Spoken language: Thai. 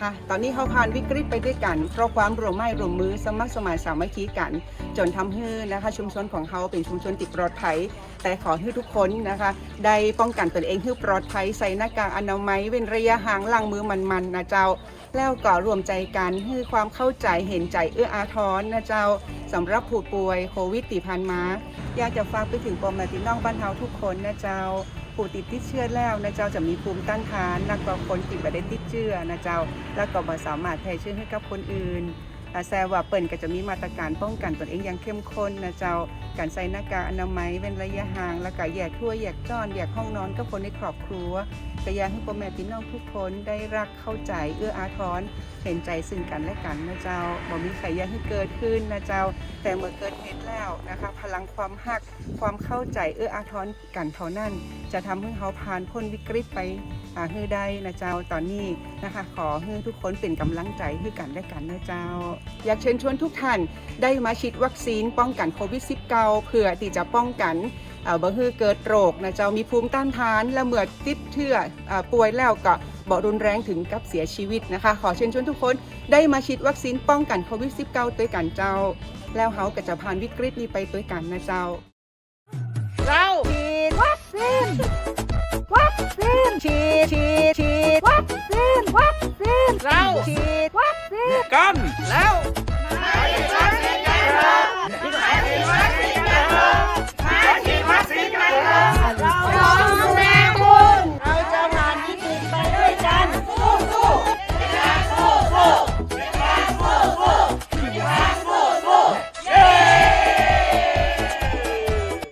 คะ ตอนนี้เขาผ่านวิกฤตไปด้วยกัน เพราะความร่วมไม้ร่วมมือสมัครสมานสามัคคีกัน จนทำให้นะคะชุมชนของเขาเป็นชุมชนติดปลอดภัย แต่ขอให้ทุกคนนะคะ ได้ป้องกันตนเองให้ปลอดภัยใส่หน้ากากอนามัยเว้นระยะห่างล้างมือมันๆนะเจ้า แล้วก็รวมใจกันให้ความเข้าใจเห็นใจเอื้ออาทรนะเจ้า สำหรับผู้ป่วยโควิดที่ผ่านมาอยากจะฝากไปถึงปอมแมติน้องบ้านเฮาทุกคนนะเจ้าผู้ติดที่เชื้อแล้วนะเจ้าจะมีภูมิต้านทานนักกว่าคนติดไปได้ติดเชื้อนะเจ้า แล้วก็บ่สามารถแพร่เชื้อให้กับคนอื่น แต่แซวว่าเปิ่นก็จะมีมาตรการป้องกันตนเองอย่างเข้มข้นนะเจ้าการใส่หน้ากากอนามัยเว้นระยะห่างแล้วก็แยกทั่วแยกจ้อนแยกห้องนอนกับคนในครอบครัวก็อยากให้พ่อแม่พี่น้องทุกคนได้รักเข้าใจเอื้ออาทรเห็นใจซึ่งกันและกันนะเจ้าบ่มีใครอยากให้เกิดขึ้นนะเจ้า แต่เมื่อเกิดเหตุแล้วนะคะ พลังความหักความเข้าใจเอื้ออาทรกันเท่านั้น จะทำให้เขาผ่านพ้นวิกฤตไปอ่าให้ได้นะเจ้าตอนนี้นะคะ ขอให้ทุกคนเป็นกำลังใจให้กันและกันนะเจ้าอยากเชิญชวนทุกท่านได้มาฉีดวัคซีนป้องกันโควิด -19 เพื่อที่จะป้องกันเอ่อบ่ให้เกิดโรคนะเจ้ามีภูมิต้านทานและเมื่อติดเชื้ออป่วยแล้วก็บ่รุนแรงถึงกับเสียชีวิตนะคะ ขอเชิญชวนทุกคนได้มาฉีดวัคซีนป้องกันโควิด -19 ด้วยกันเจ้า แล้วเขาก็จะผ่านวิกฤตนี้ไปด้วยกันนะเจ้า เราฉีดวัคซีน กัน แล้ว